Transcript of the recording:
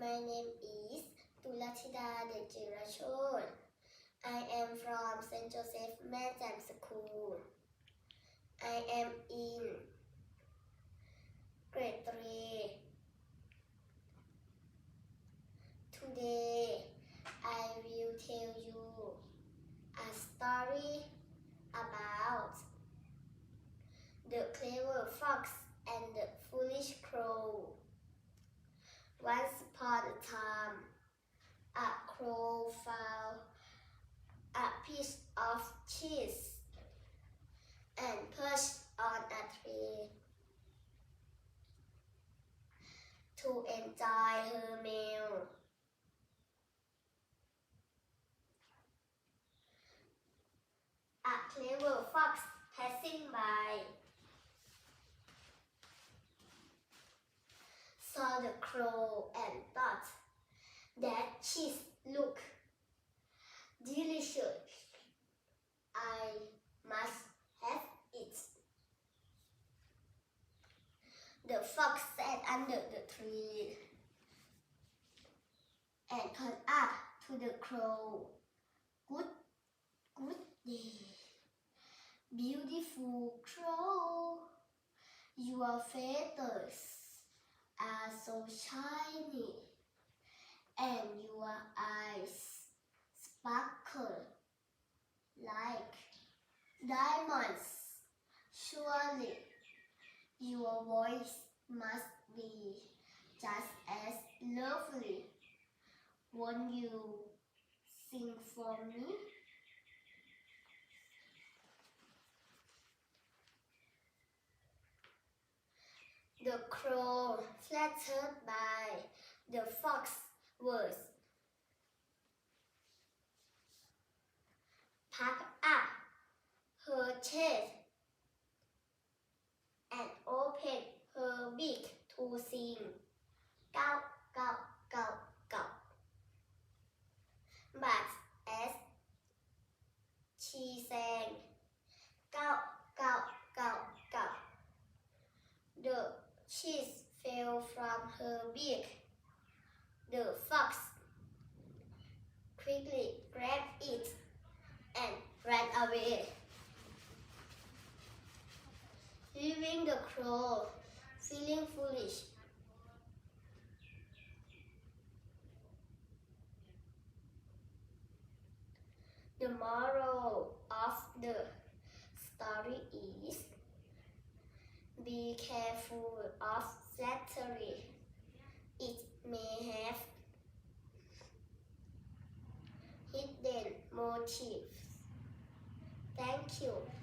My name is Tulatida Dejirachon. I am from St. Joseph Manjam School. I am in grade 3. Today, I will tell you a story about the clever fox and the foolish crow. Once upon a time, a crow found a piece of cheese and perched on a tree to enjoy her meal. A clever fox passing by saw the crow and thought that cheese looked delicious. I must have it. The fox sat under the tree and called up to the crow. Good, good day. Beautiful crow, your feathers are so shiny and you eyes diamonds. Surely your voice must be just as lovely. Won't you sing for me? The crow, flattered by the fox packed chest and opened her beak to sing. Gulp, gulp, gulp, gulp. But as she sang, gulp, gulp, gulp, gulp, the cheese fell from her beak. The fox leaving feeling foolish. The moral of the story is be careful of flattery. It may have hidden motives. Thank you.